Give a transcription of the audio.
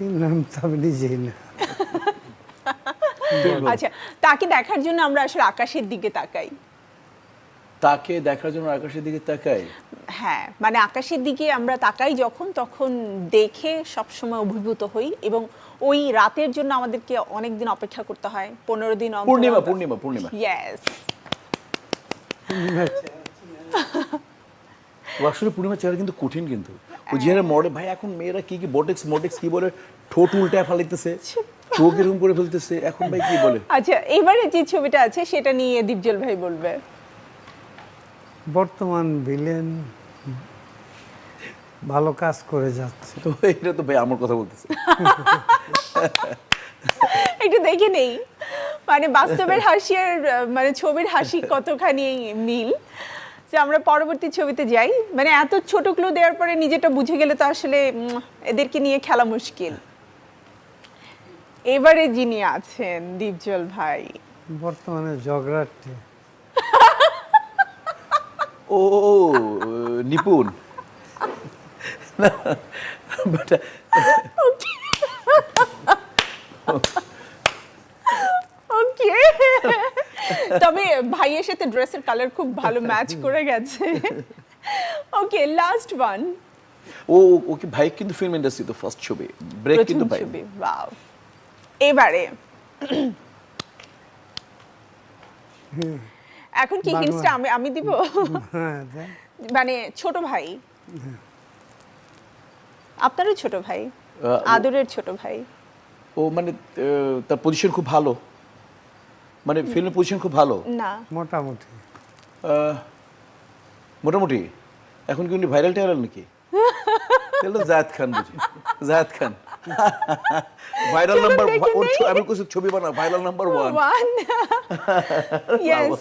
চিনলাম তো আমি নিজেই না। আচ্ছা তাকে দেখার জন্য আমরা আসলে আকাশের দিকে তাকাই। তাকে দেখার জন্য আকাশের দিকে তাকাই? হ্যাঁ মানে আকাশের দিকে আমরা তাকাই যখন তখন দেখে সবসময় অভিভূত হই এবং ওই রাতের জন্য আমাদেরকে অনেক দিন অপেক্ষা করতে হয় পনেরো দিন পূর্ণিমা। পূর্ণিমা পূর্ণিমা। ইয়েস আসলে পূর্ণিমা চেহারা কিন্তু কঠিন কিন্তু। ওই ভাই এখন মেয়েরা কি কি বটেক্স মোটেক্স কি বলে? ঠোঁট উল্টা ফেলাইতেছে চোখ এরকম করে ফেলতেছে এখন ভাই কি বলে? আচ্ছা এবারে যে ছবিটা আছে সেটা নিয়ে দীপজল ভাই বলবে। বর্তমান ভিলেন ভালো কাজ করে যাচ্ছে। তো এটা তো ভাই আমার কথা বলতেছে। একটু দেখে নেই। মানে বাস্তবের হাসি আর মানে ছবির হাসি কতখানি মিল। যে আমরা পরবর্তী ছবিতে যাই। মানে এত ছোট ক্লু দেওয়ার পরে নিজেটা বুঝে গেলে তো আসলে এদেরকে নিয়ে খেলা মুশকিল। এবারে যিনি আছেন দীপজল ভাই। বর্তমানে ঝগড়াটি ও নিপুণ। ওকে। তবে ভাইয়ের সাথে ড্রেসের কালার খুব ভালো ম্যাচ করে গেছে। ওকে লাস্ট ওয়ান ও ওকে ভাই কিন্তু ফিল্ম ইন্ডাস্ট্রি তো ফার্স্ট ছবি ব্রেক কিন্তু ভাই। ছবি ওয়াও এবারে এখন কি। হিন্টসটা আমি আমি দিব? হ্যাঁ মানে ছোট ভাই। আপনারও ছোট ভাই আদরের ছোট ভাই। ও মানে তার পজিশন খুব ভালো। মানে ফিল্মের পজিশন খুব ভালো? না। মোটামুটি। মোটামুটি? এখন কি উনি ভাইরাল টাইরাল নাকি? তাহলে জায়দ খান বুঝি। জায়দ খান। ভাইরাল নাম্বার ওর আমি কিছু ছবি বানা viral number one one yes